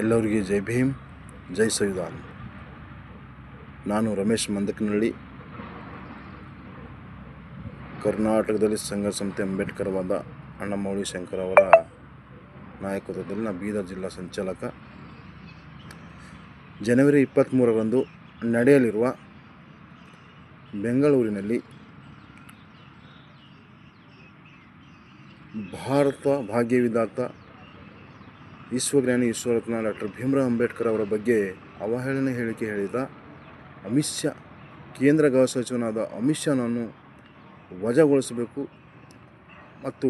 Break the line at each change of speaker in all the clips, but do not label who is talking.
ಎಲ್ಲರಿಗೆ ಜೈ ಭೀಮ್, ಜೈ ಸಂವಿಧಾನ್. ನಾನು ರಮೇಶ್ ಮಂದಕನಹಳ್ಳಿ. ಕರ್ನಾಟಕದಲ್ಲಿ ಸಂಘ ಸಂಸ್ಥೆ ಅಂಬೇಡ್ಕರ್ವಾದ ಅಣ್ಣಮೌಳಿ ಶಂಕರ್ ಅವರ ನಾಯಕತ್ವದಲ್ಲಿ ನಾನು ಬೀದರ್ ಜಿಲ್ಲಾ ಸಂಚಾಲಕ. ಜನವರಿ ಇಪ್ಪತ್ತ್ಮೂರರಂದು ನಡೆಯಲಿರುವ ಬೆಂಗಳೂರಿನಲ್ಲಿ ಭಾರತ ಭಾಗ್ಯವಿದಾತ ವಿಶ್ವಜ್ಞಾನಿ ವಿಶ್ವರತ್ನ ಡಾಕ್ಟರ್ ಭೀಮರಾವ್ ಅಂಬೇಡ್ಕರ್ ಅವರ ಬಗ್ಗೆ ಅವಹೇಳನ ಹೇಳಿಕೆ ಹೇಳಿದ ಅಮಿತ್ ಶಾ, ಕೇಂದ್ರ ಗೃಹ ಸಚಿವನಾದ ಅಮಿತ್ ಶಾನನ್ನು ವಜಾಗೊಳಿಸಬೇಕು ಮತ್ತು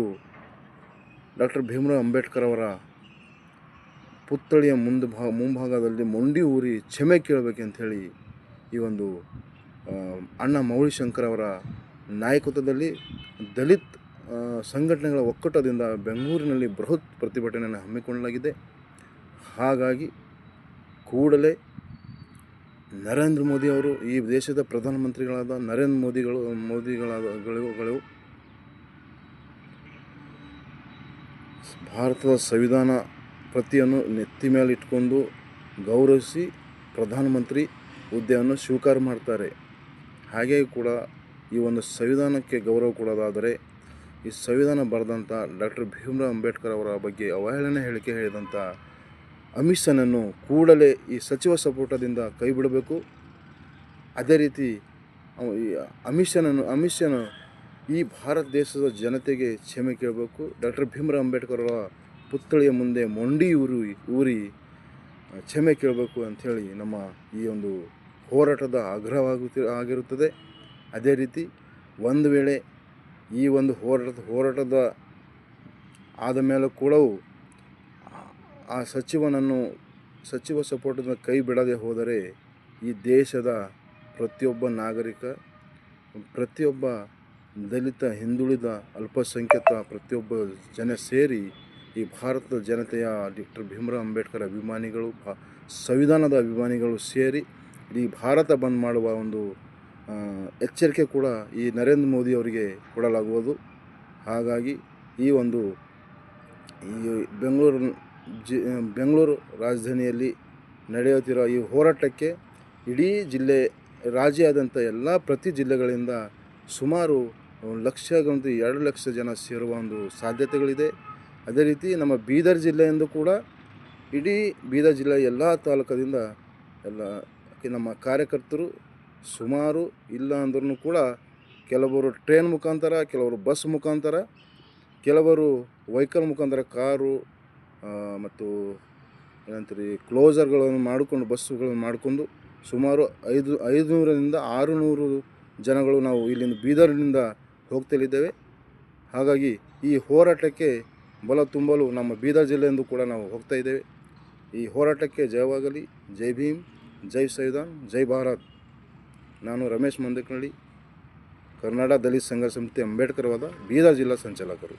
ಡಾಕ್ಟರ್ ಭೀಮರಾವ್ ಅಂಬೇಡ್ಕರ್ ಅವರ ಪುತ್ಥಳಿಯ ಮುಂದೆ ಭಾ, ಮುಂಭಾಗದಲ್ಲಿ ಮೊಂಡಿ ಊರಿ ಕ್ಷಮೆ ಕೇಳಬೇಕಂಥೇಳಿ ಈ ಒಂದು ಅಣ್ಣ ಮೌಳಿ ಶಂಕರ್ ಅವರ ನಾಯಕತ್ವದಲ್ಲಿ ದಲಿತ್ ಸಂಘಟನೆಗಳ ಒಕ್ಕೂಟದಿಂದ ಬೆಂಗಳೂರಿನಲ್ಲಿ ಬೃಹತ್ ಪ್ರತಿಭಟನೆಯನ್ನು ಹಮ್ಮಿಕೊಳ್ಳಲಾಗಿದೆ. ಹಾಗಾಗಿ ಕೂಡಲೇ ನರೇಂದ್ರ ಮೋದಿ ಅವರು, ಈ ದೇಶದ ಪ್ರಧಾನಮಂತ್ರಿಗಳಾದ ನರೇಂದ್ರ ಮೋದಿಗಳು, ಮೋದಿಗಳಾದ ಗಳು- ಗಳು ಭಾರತದ ಸಂವಿಧಾನ ಪ್ರತಿಯನ್ನು ನೆತ್ತಿ ಮೇಲೆ ಇಟ್ಕೊಂಡು ಗೌರವಿಸಿ ಪ್ರಧಾನಮಂತ್ರಿ ಹುದ್ದೆಯನ್ನು ಸ್ವೀಕಾರ ಮಾಡ್ತಾರೆ. ಹಾಗೆಯೇ ಕೂಡ ಈ ಒಂದು ಸಂವಿಧಾನಕ್ಕೆ ಗೌರವ ಕೊಡೋದಾದರೆ ಈ ಸಂವಿಧಾನ ಬರೆದಂಥ ಡಾಕ್ಟರ್ ಭೀಮರಾವ್ ಅಂಬೇಡ್ಕರ್ ಅವರ ಬಗ್ಗೆ ಅವಹೇಳನ ಹೇಳಿಕೆ ಹೇಳಿದಂಥ ಅಮಿತ್ ಶಾನನ್ನು ಕೂಡಲೇ ಈ ಸಚಿವ ಸಂಪುಟದಿಂದ ಕೈ ಬಿಡಬೇಕು. ಅದೇ ರೀತಿ ಅಮಿತ್ ಶಾನ ಈ ಭಾರತ ದೇಶದ ಜನತೆಗೆ ಕ್ಷಮೆ ಕೇಳಬೇಕು. ಡಾಕ್ಟರ್ ಭೀಮರಾವ್ ಅಂಬೇಡ್ಕರ್ ಅವರ ಪುತ್ಥಳಿಯ ಮುಂದೆ ಮೊಂಡಿ ಊರಿ ಊರಿ ಕ್ಷಮೆ ಕೇಳಬೇಕು ಅಂಥೇಳಿ ನಮ್ಮ ಈ ಒಂದು ಹೋರಾಟದ ಆಗ್ರಹವಾಗುತ್ತಿ, ಆಗಿರುತ್ತದೆ. ಅದೇ ರೀತಿ ಒಂದು ವೇಳೆ ಈ ಒಂದು ಹೋರಾಟದ ಹೋರಾಟದ ಆದ ಮೇಲೂ ಕೂಡ ಆ ಸಚಿವನನ್ನು, ಸಚಿವ ಸಪೋರ್ಟನ್ನು ಕೈ ಬಿಡದೆ ಹೋದರೆ ಈ ದೇಶದ ಪ್ರತಿಯೊಬ್ಬ ನಾಗರಿಕ, ಪ್ರತಿಯೊಬ್ಬ ದಲಿತ, ಹಿಂದುಳಿದ, ಅಲ್ಪಸಂಖ್ಯಾತ ಪ್ರತಿಯೊಬ್ಬ ಜನ ಸೇರಿ ಈ ಭಾರತದ ಜನತೆಯ ಡಾಕ್ಟರ್ ಭೀಮರಾವ್ ಅಂಬೇಡ್ಕರ್ ಅಭಿಮಾನಿಗಳು ಸಂವಿಧಾನದ ಅಭಿಮಾನಿಗಳು ಸೇರಿ ಇಡೀ ಭಾರತ ಬಂದ್ ಮಾಡುವ ಒಂದು ಎಚ್ಚರಿಕೆ ಕೂಡ ಈ ನರೇಂದ್ರ ಮೋದಿ ಅವರಿಗೆ ಕೊಡಲಾಗುವುದು. ಹಾಗಾಗಿ ಈ ಒಂದು ಈ ಬೆಂಗಳೂರು ಜಿ ಬೆಂಗಳೂರು ರಾಜಧಾನಿಯಲ್ಲಿ ನಡೆಯುತ್ತಿರುವ ಈ ಹೋರಾಟಕ್ಕೆ ಇಡೀ ಜಿಲ್ಲೆ, ರಾಜ್ಯಾದ್ಯಂತ ಎಲ್ಲ ಪ್ರತಿ ಜಿಲ್ಲೆಗಳಿಂದ ಸುಮಾರು ಲಕ್ಷ ಗಂಟು ಎರಡು ಲಕ್ಷ ಜನ ಸೇರುವ ಒಂದು ಸಾಧ್ಯತೆಗಳಿದೆ. ಅದೇ ರೀತಿ ನಮ್ಮ ಬೀದರ್ ಜಿಲ್ಲೆಯಿಂದ ಕೂಡ ಇಡೀ ಬೀದರ್ ಜಿಲ್ಲೆಯ ಎಲ್ಲ ತಾಲೂಕದಿಂದ ಎಲ್ಲ ನಮ್ಮ ಕಾರ್ಯಕರ್ತರು ಸುಮಾರು ಇಲ್ಲ ಅಂದ್ರೂ ಕೂಡ ಕೆಲವರು ಟ್ರೈನ್ ಮುಖಾಂತರ, ಕೆಲವರು ಬಸ್ ಮುಖಾಂತರ, ಕೆಲವರು ವೆಹಿಕಲ್ ಮುಖಾಂತರ ಕಾರು ಮತ್ತು ಏನಂತೀರಿ ಕ್ಲೋಸರ್ಗಳನ್ನು ಮಾಡಿಕೊಂಡು ಬಸ್ಸುಗಳನ್ನು ಮಾಡಿಕೊಂಡು ಸುಮಾರು ಐದು, ಐದುನೂರರಿಂದ ಆರುನೂರು ಜನಗಳು ನಾವು ಇಲ್ಲಿಂದ ಬೀದರ್ನಿಂದ ಹೋಗ್ತಲಿದ್ದೇವೆ ಹಾಗಾಗಿ ಈ ಹೋರಾಟಕ್ಕೆ ಬಲ ತುಂಬಲು ನಮ್ಮ ಬೀದರ್ ಜಿಲ್ಲೆಯಿಂದ ಕೂಡ ನಾವು ಹೋಗ್ತಾ ಇದ್ದೇವೆ. ಈ ಹೋರಾಟಕ್ಕೆ ಜಯವಾಗಲಿ. ಜೈ ಭೀಮ್, ಜೈ ಸೈದಾನ್, ಜೈ ಭಾರತ್. ನಾನು ರಮೇಶ್ ಮಂದಕನಹಳ್ಳಿ ಕರ್ನಾಟಕ ದಲಿತ ಸಂಘ ಸಮಿತಿ ಅಂಬೇಡ್ಕರ್ವಾದ ಬೀದರ್ ಜಿಲ್ಲಾ ಸಂಚಾಲಕರು.